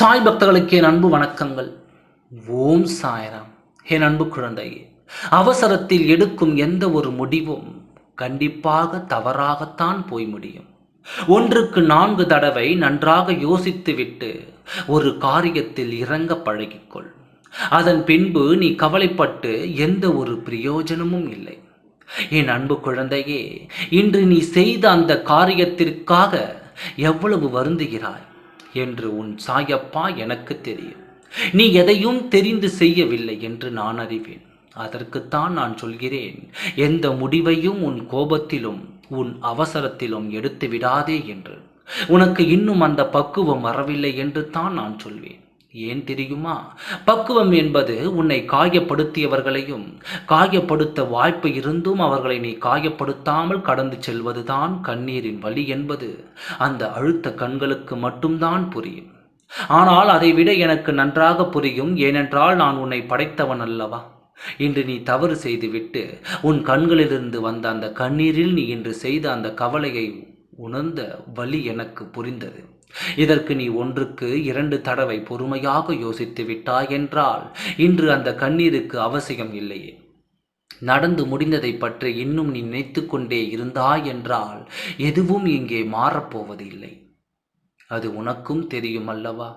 சாய் பக்தர்களுக்கு என் அன்பு வணக்கங்கள். ஓம் சாய்ராம். என் அன்பு குழந்தையே அவசரத்தில் எடுக்கும் எந்த ஒரு முடிவும் கண்டிப்பாக தவறாகத்தான் போய் முடியும். ஒன்றுக்கு நான்கு தடவை நன்றாக யோசித்துவிட்டு ஒரு காரியத்தில் இறங்க பழகிக்கொள். அதன் பின்பு நீ கவலைப்பட்டு எந்த ஒரு பிரயோஜனமும் இல்லை. என் அன்பு குழந்தையே இன்று நீ செய்த அந்த காரியத்திற்காக எவ்வளவு வருந்துகிறாய்? என்று உன் சாயப்பா எனக்கு தெரியும். நீ எதையும் தெரிந்து செய்யவில்லை என்று நான் அறிவேன். அதற்குத்தான் நான் சொல்கிறேன். எந்த முடிவையும் உன் கோபத்திலும் உன் அவசரத்திலும் எடுத்து விடாதே என்று. உனக்கு இன்னும் அந்த பக்குவம் வரவில்லை என்று தான் நான் சொல்வேன். ஏன் தெரியுமா? பக்குவம் என்பது உன்னை காயப்படுத்தியவர்களையும் காயப்படுத்த வாய்ப்பு இருந்தும் அவர்களை நீ காயப்படுத்தாமல் கடந்து செல்வதுதான் கண்ணீரின் வழி என்பது. அந்த அழுத்த கண்களுக்கு மட்டும்தான் புரியும். ஆனால் அதைவிட எனக்கு நன்றாக புரியும் ஏனென்றால் நான் உன்னை படைத்தவன் அல்லவா? இன்று நீ தவறு செய்துவிட்டு உன் கண்களிலிருந்து வந்த அந்த கண்ணீரில் நீ இன்று செய்த அந்த கவலையை உணர்ந்த வழி எனக்கு புரிந்தது. இதற்கு நீ ஒன்றுக்கு இரண்டு தடவை பொறுமையாக யோசித்து விட்டாய் என்றால் இன்று அந்த கண்ணீருக்கு அவசியம் இல்லையே. நடந்து முடிந்ததை பற்றி இன்னும் நீ நினைத்து கொண்டே இருந்தாய் என்றால் எதுவும் இங்கே மாறப்போவது இல்லை அது உனக்கும் தெரியும் அல்லவா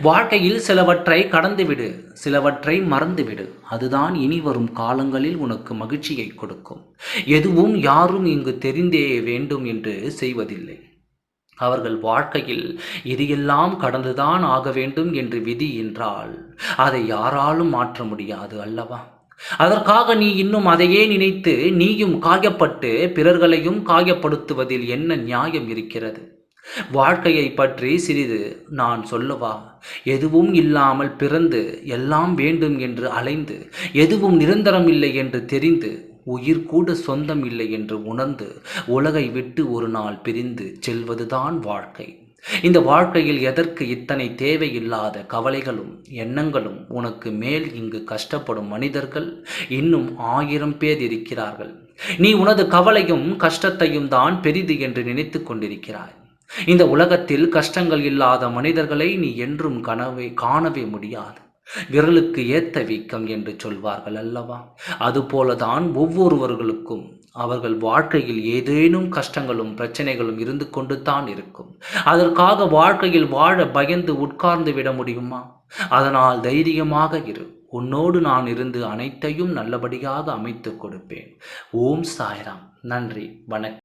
வாழ்க்கையில் சிலவற்றை கடந்துவிடு சிலவற்றை மறந்துவிடு. அதுதான் இனி வரும் காலங்களில் உனக்கு மகிழ்ச்சியை கொடுக்கும். எதுவும் யாரும் இங்கு தெரிந்தே வேண்டும் என்று செய்வதில்லை. அவர்கள் வாழ்க்கையில் இது எல்லாம் கடந்துதான் ஆக வேண்டும் என்று விதி என்றால் அதை யாராலும் மாற்ற முடியாது அல்லவா? அதற்காக நீ இன்னும் அதையே நினைத்து நீயும் காயப்பட்டு பிறர்களையும் காயப்படுத்துவதில் என்ன நியாயம் இருக்கிறது? வாழ்க்கையை பற்றி சிறிது நான் சொல்லவா? எதுவும் இல்லாமல் பிறந்து எல்லாம் வேண்டும் என்று அலைந்து எதுவும் நிரந்தரம் இல்லை என்று தெரிந்து உயிர் கூட சொந்தம் இல்லை என்று உணர்ந்து உலகை விட்டு ஒரு நாள் பிரிந்து செல்வதுதான் வாழ்க்கை. இந்த வாழ்க்கையில் எதற்கு இத்தனை தேவையில்லாத கவலைகளும் எண்ணங்களும் உனக்கு மேல் இங்கு கஷ்டப்படும் மனிதர்கள் இன்னும் ஆயிரம் பேர் இருக்கிறார்கள். நீ உனது கவலையும் கஷ்டத்தையும் தான் பெரிது என்று நினைத்து கொண்டிருக்கிறாய். இந்த உலகத்தில் கஷ்டங்கள் இல்லாத மனிதர்களை நீ என்றும் கனவே காணவே முடியாது. விரலுக்கு ஏத்த வீக்கம் என்று சொல்வார்கள் அல்லவா? அதுபோலதான் ஒவ்வொருவர்களுக்கும் அவர்கள் வாழ்க்கையில் ஏதேனும் கஷ்டங்களும் பிரச்சனைகளும் இருந்து கொண்டு தான் இருக்கும். அதற்காக வாழ்க்கையில் வாழ பயந்து உட்கார்ந்து விட முடியுமா? அதனால் தைரியமாக இரு. உன்னோடு நான் இருந்து அனைத்தையும் நல்லபடியாக அமைத்து கொடுப்பேன். ஓம் சாய்ராம். நன்றி. வணக்கம்.